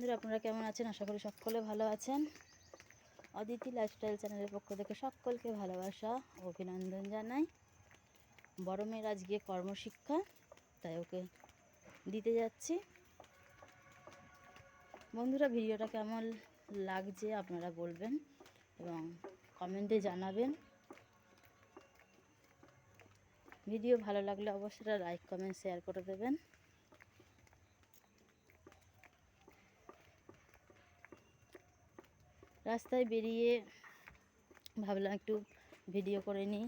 বন্ধুরা, আপনারা কেমন আছেন? আশা করি সকলে ভালো আছেন। অদিতি লাইফস্টাইল চ্যানেলের পক্ষ থেকে সকলকে ভালোবাসা, অভিনন্দন জানাই। বড় মেয়ের আজকে কর্মশিক্ষা, তাই ওকে দিতে যাচ্ছি। বন্ধুরা, ভিডিওটা কেমন লাগছে আপনারা বলবেন এবং কমেন্টে জানাবেন। ভিডিও ভালো লাগলে অবশ্যই লাইক, কমেন্ট, শেয়ার করে দেবেন। রাস্তায় বেরিয়ে ভাবলাম একটু ভিডিও করে নিই।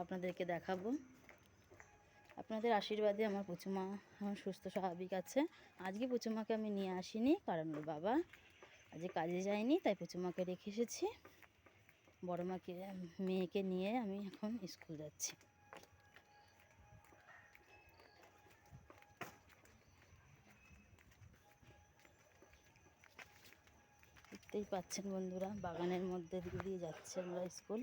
আপনাদেরকে দেখাবো। আপনাদের আশীর্বাদে আমার পুচুমা এখন সুস্থ স্বাভাবিক আছে। আজকে পুচুমাকে আমি নিয়ে আসিনি, কারণ ওর বাবা আজকে কাজে যায়নি, তাই পুচুমাকে রেখে এসেছি। বড় মাকে, মেয়েকে নিয়ে আমি এখন স্কুল যাচ্ছি। দেখতেই পাচ্ছেন বন্ধুরা, বাগানের মধ্যে দিয়ে যাচ্ছে আমরা স্কুল।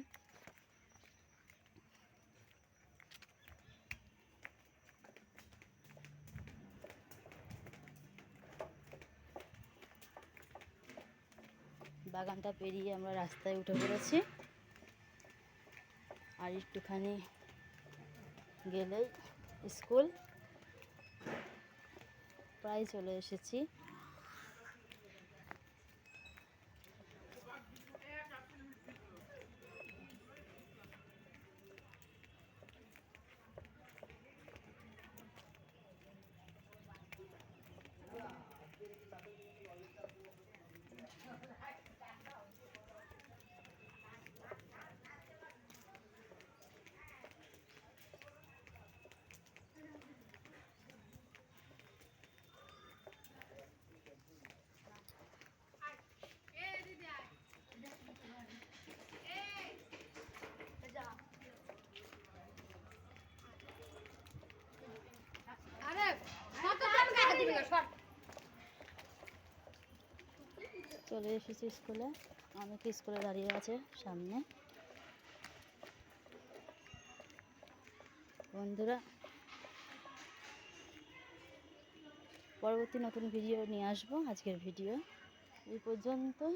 বাগানটা পেরিয়ে আমরা রাস্তায় উঠে পড়েছি। আর একটুখানি গেলেই স্কুল। প্রায় চলে এসেছি। চলে এসেছি স্কুলে। অনেক স্কুলে দাঁড়িয়ে আছে সামনে। বন্ধুরা, পরবর্তী নতুন ভিডিও নিয়ে আসব আজকের ভিডিও এই পর্যন্তই।